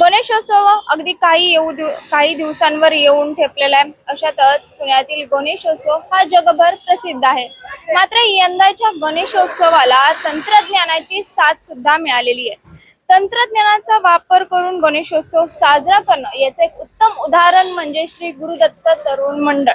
गणेशोत्सव अगदी काही येऊ दिव- काही दिवसांवर येऊन ठेपलेला आहे. अशातच पुण्यातील गणेशोत्सव हा जगभर प्रसिद्ध आहे. मात्र यंदाच्या गणेशोत्सवाला तंत्रज्ञानाची साथ सुद्धा मिळालेली आहे. तंत्रज्ञानाचा वापर करून गणेशोत्सव साजरा करणं याचं एक उत्तम उदाहरण म्हणजे श्री गुरुदत्त तरुण मंडळ.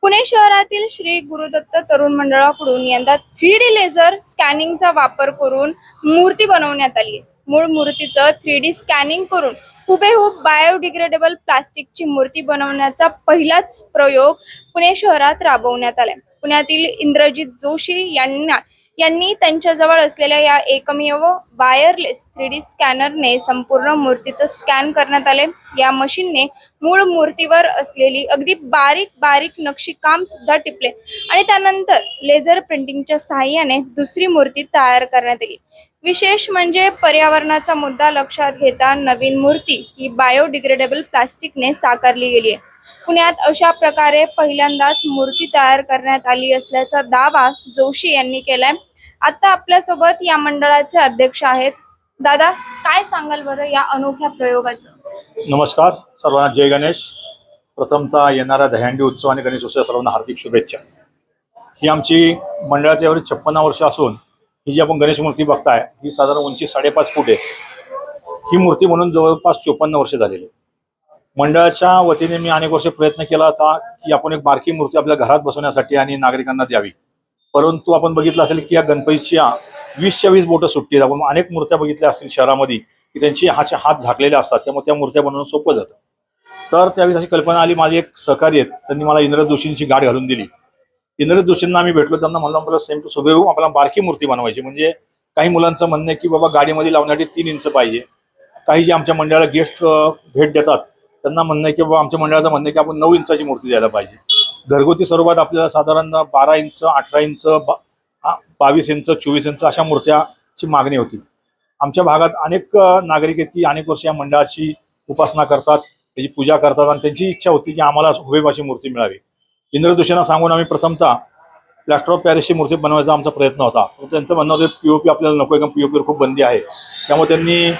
पुणे शहरातील श्री गुरुदत्त तरुण मंडळाकडून यंदा थ्री डी लेझर स्कॅनिंगचा वापर करून मूर्ती बनवण्यात आली आहे. मूळ मूर्तीचं थ्री डी स्कॅनिंग करून हुबेहूब बायोडिग्रेडेबल प्लास्टिकची मूर्ती बनवण्याचा पहिलाच प्रयोग पुणे शहरात राबवण्यात आला पुण्यातील इंद्रजित जोशी यांना यांनी त्यांच्याजवळ असलेल्या या एकमेव वायरलेस थ्री डी स्कॅनरने संपूर्ण मूर्तीचं स्कॅन करण्यात आले या मशीनने मूळ मूर्तीवर असलेली अगदी बारीक बारीक नक्षीकाम सुद्धा टिपले आणि त्यानंतर लेझर प्रिंटिंगच्या सहाय्याने दुसरी मूर्ती तयार करण्यात आली. विशेष म्हणजे पर्यावरणाचा मुद्दा लक्षात घेता नवीन मूर्ती ही बायोडिग्रेडेबल प्लास्टिकने साकारली गेली आहे पुण्यात अशा प्रकारे पहिल्यांदाच मूर्ती तयार करण्यात आली असल्याचा दावा जोशी यांनी केलाय. आता आपल्यासोबत या मंडळाचे अध्यक्ष आहेत. दादा काय सांगाल बरं या अनोख्या प्रयोगाचं? नमस्कार सर्वांना जय गणेश. प्रथमतः येणारा दह्यांडी उत्सव आणि गणेश उत्सव सर्वांना हार्दिक शुभेच्छा. ही आमची मंडळाची एवढी छप्पन्न वर्ष असून ही जी आपण गणेश मूर्ती बघताय ही साधारण उंची साडेपाच फूट आहे. ही मूर्ती म्हणून जवळपास चोपन्न वर्ष झालेली आहे. मंडळाच्या वतीने मी अनेक वर्ष प्रयत्न केला होता की आपण एक बारकी मूर्ती आपल्या घरात बसवण्यासाठी आणि नागरिकांना द्यावी. परंतु आपण बघितलं असेल की या गणपतीच्या वीसच्या वीस बोटं सुट्टी आहेत आपण अनेक मूर्त्या बघितल्या असतील शहरामध्ये की त्यांची हाचे हात झाकलेले असतात. त्यामुळे त्या मूर्त्या बनवणं सोपं जातं. तर त्यावेळी अशी कल्पना आली. माझी एक सहकारी आहेत. त्यांनी मला इंद्र जोशींची गाठ घालून दिली. इंद्र जोशींना आम्ही भेटलो त्यांना म्हणलं आम्हाला सेम टू सुबेहू आपल्याला बारकी मूर्ती बनवायची. म्हणजे काही मुलांचं म्हणणं आहे की बाबा गाडीमध्ये लावण्यासाठी तीन इंच पाहिजे. काही जे आमच्या मंडळाला गेस्ट भेट देतात त्यांना म्हणणं आहे की बाबा आमच्या मंडळाचं म्हणणं आहे की आपण नऊ इंचाची मूर्ती द्यायला पाहिजे. घरगुती स्वरूपात आपल्याला साधारण बारा इंच अठरा इंच बा- बावीस इंच चोवीस इंच अशा मूर्त्याची मागणी होती. आमच्या भागात अनेक नागरिक आहेत की अनेक वर्ष या मंडळाची उपासना करतात त्याची पूजा करतात आणि त्यांची इच्छा होती की आम्हाला हुबेबाची मूर्ती मिळावी. इंद्रदोषांना सांगून आम्ही प्रथमतः प्लॅस्टर ऑफ पॅरिसची मूर्ती बनवायचा आमचा प्रयत्न होता. त्यांचं म्हणणं होतं पीओपी आपल्याला नको आहे पीवर खूप बंदी आहे. त्यामुळे त्यांनी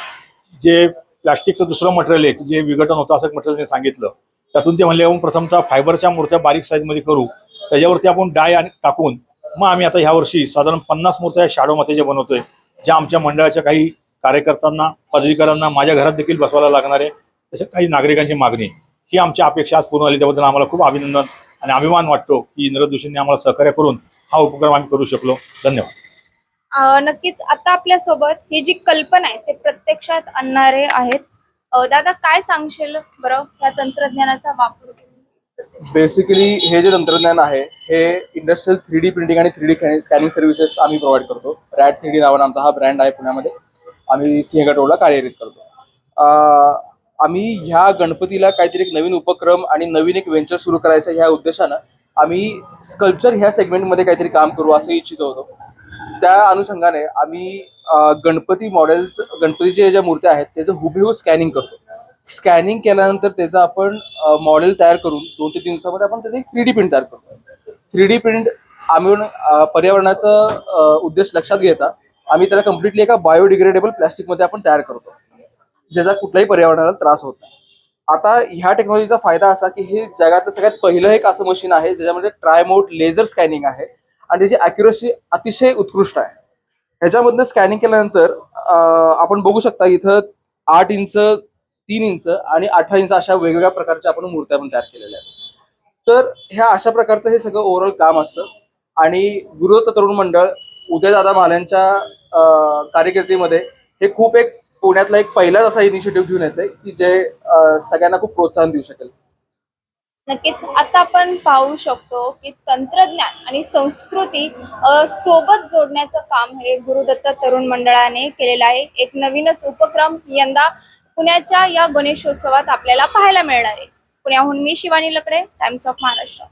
जे प्लास्टिकचं दुसरं मटेरियल आहे जे विघटन होतं असं मटेरियल त्यांनी सांगितलं. त्यातून ते म्हणले आपण प्रथमतः फायबरच्या मूर्त्या बारीक साईजमध्ये करू. त्याच्यावरती आपण डाय आणि टाकून मग आम्ही आता ह्या वर्षी साधारण पन्नास मूर्त्या शाडो मातेच्या बनवतोय ज्या आमच्या मंडळाच्या काही कार्यकर्त्यांना पदाधिकाऱ्यांना माझ्या घरात देखील बसवायला लागणार आहे तशा काही नागरिकांची मागणी ही आमची अपेक्षा आज पूर्ण झाली. त्याबद्दल आम्हाला खूप अभिनंदन. आणि अभिमान वाटतो की इंद्र जोशींनी आम्हाला सहकार्य करून हा उपक्रम आम्ही करू शकलो. धन्यवाद. नक्कीच आता आपल्यासोबत ही जी कल्पना आहे ते प्रत्यक्षात आणणारे आहेत. दादा काय सांगशील बरं या तंत्रज्ञानाचा वापर? बेसिकली हे जे तंत्रज्ञान आहे हे इंडस्ट्रियल थ्री डी प्रिंटिंग आणि थ्री डी स्कॅनिंग सर्व्हिसेस आम्ही प्रोव्हाइड करतो. रॅड थ्री डी नावानं आमचा हा ब्रँड आहे पुण्यामध्ये. आम्ही सिंहगड रोडला कार्यरत करतो. आम्ही ह्या गणपतीला काहीतरी एक नवीन उपक्रम आणि नवीन एक वेंचर सुरू करायचं ह्या उद्देशानं आम्ही स्कल्पचर ह्या सेगमेंटमध्ये काहीतरी काम करू असं इच्छित होतो. त्या अनुषंगाने आम्ही गणपती मॉडेल्स गणपतीच्या ज्या मूर्त्या आहेत त्याचं हुबेहूब स्कॅनिंग करतो. स्कॅनिंग केल्यानंतर त्याचं आपण मॉडेल तयार करून दोन ते तीन दिवसामध्ये आपण त्याचं थ्री डी प्रिंट तयार करतो. थ्री डी प्रिंट आम्ही पर्यावरणाचा उद्देश लक्षात घेता आम्ही त्याला कम्प्लिटली एका बायोडिग्रेडेबल प्लॅस्टिकमध्ये आपण तयार करतो. ज्याचा कुठलाही पर्यावरणाला त्रास होत नाही. आता ह्या टेक्नॉलॉजीचा फायदा असा की हे जगातलं सगळ्यात पहिलं एक असं मशीन आहे ज्याच्यामध्ये ट्रायमोड लेझर स्कॅनिंग आहे आणि त्याची अॅक्युरसी अतिशय उत्कृष्ट आहे. ह्याच्यामधनं स्कॅनिंग केल्यानंतर आपण बघू शकता इथं आठ इंच तीन इंच आणि अठरा इंच अशा वेगवेगळ्या प्रकारच्या आपण मूर्त्या पण तयार केलेल्या आहेत. तर ह्या अशा प्रकारचं हे सगळं ओव्हरऑल काम असतं आणि गुरुदत्त तरुण मंडळ उदयदादा महाल्यांच्या अं, हे खूप एक पुण्यातला एक पहिलाच असा इनिशिएटिव्ह घेऊन येते की जे सगळ्यांना खूप प्रोत्साहन देऊ शकेल. नक्कीच. आता आपण पाहू शकतो की तंत्रज्ञान आणि संस्कृती सोबत जोडण्याचं काम हे गुरुदत्त तरुण मंडळाने केलेलं आहे. एक नवीनच उपक्रम यंदा पुण्याच्या या गणेशोत्सवात आपल्याला पाहायला मिळणार आहे. पुण्याहून मी शिवानी लकडे टाइम्स ऑफ महाराष्ट्र